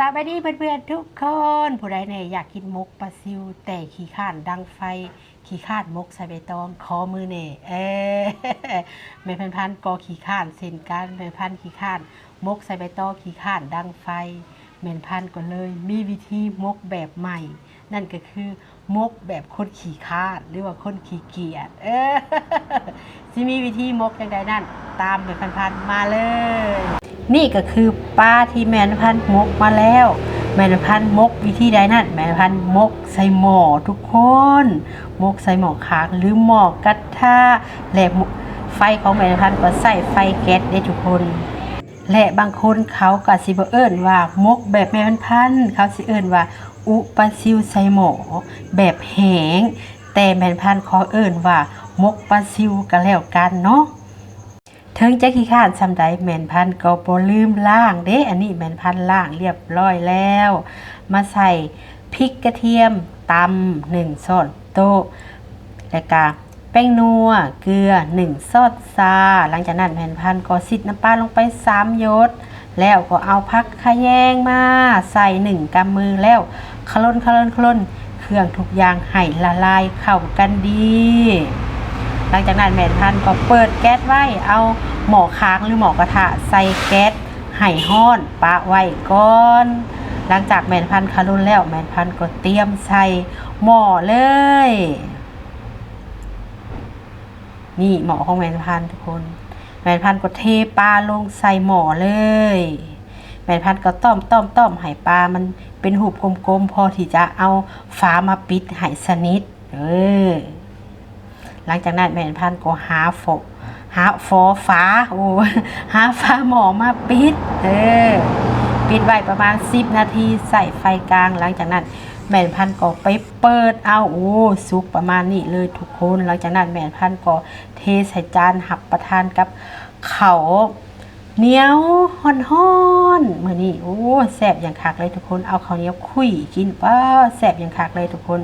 สวัสดีเพื่อนๆทุกคน ผู้ใดเนี่ยอยากกินมกปลาซิว แต่ขี้ข้านดังไฟ ขี้ข้านมกใส่ใบตองคอมือเนี่ยเออแม่พันพันๆกอขี้ข้านเส้นกันแม่พันธ์ขี้ข้านมกใส่ใบตองขี้ข้านดังไฟแม่พันธ์ก็เลยมีวิธีมกแบบใหม่ นั่นก็คือมกแบบคนขี้ข้านหรือว่าคนขี้เกียจเออสิมีวิธีมกอย่างใดนั่น ตามแม่พันพันธ์มาเลย นี่ก็คือปลาที่แมนพันธุ์มกมาแล้ว แมนพันธุ์มกวิธีใดนั่นแมนพันธุ์มกใส่หม้อทุกคน มกใส่หม้อขางหรือหม้อกระทะและหม้อไฟของแมนพันธุ์ก็ใส่ไฟแก๊สได้ทุกคน และบางคนเขาก็สิบเอิ้นว่ามกแบบแม่พันธุ์เขาสิเอิ้นว่า อุปซิวใส่หม้อแบบแห้งแต่แมนพันธุ์ขอเอิ้นว่ามกปลาซิวก็แล้วกันเนาะ ถึงจะขี้ข้านซำใดแม่นพันก็บ่ลืมล้างเด้ อันนี้แม่นพันล้างเรียบร้อยแล้ว มาใส่พริกกระเทียมตำหนึ่งช้อนโต๊ะแล้วก็แป้งนัว เกลือหนึ่งซอสซา หลังจากนั้นแม่นพันก็ซิดน้ำปลาลงไปสามยศแล้วก็เอาพักขะแยงมา ใส่หนึ่งกำมือแล้วคลนคลนคลนเครื่องทุกอย่างให้ละลายเข้ากันดี หลังจากนั้นแม่พันต์ก็เปิดแก๊สไว้เอาหม้อค้างหรือหม้อกระทะใส่แก๊สให้ห้อนปะไว้ก่อนหลังจากแม่พันธุ์คารุนแล้วแม่พันธุ์ก็เตรียมใส่หม้อเลย นี่หม้อของแม่พันธุ์ทุกคน แม่พันธุ์ก็เทปลาลงใส่หม้อเลย แม่พันธุ์ก็ต้อมต้อมต้อมให้ปลามันเป็นหูบกลมๆ พอที่จะเอาฝามาปิดให้สนิท เออ หลังจากนั้นแม่พันธุ์ก็หาฝหาฟอฟ้าโอ้หาฟ้าหมอมาปิด เออ ปิดไว้ประมาณ 10 นาทีใส่ไฟกลางหลังจากนั้นแม่พันธุ์ก็ไปเปิดเอาโอ้สุกประมาณนี้เลยทุกคนหลังจากนั้นแม่พันธุ์ก็เทใส่จานหับประทานกับเขาเหนียวห่อนห่อนๆมื่อนี้โอ้แซบอย่างคักเลยทุกคนเอาข้าวเหนียวคุยกินป้าแซบอย่างคักเลยทุกคน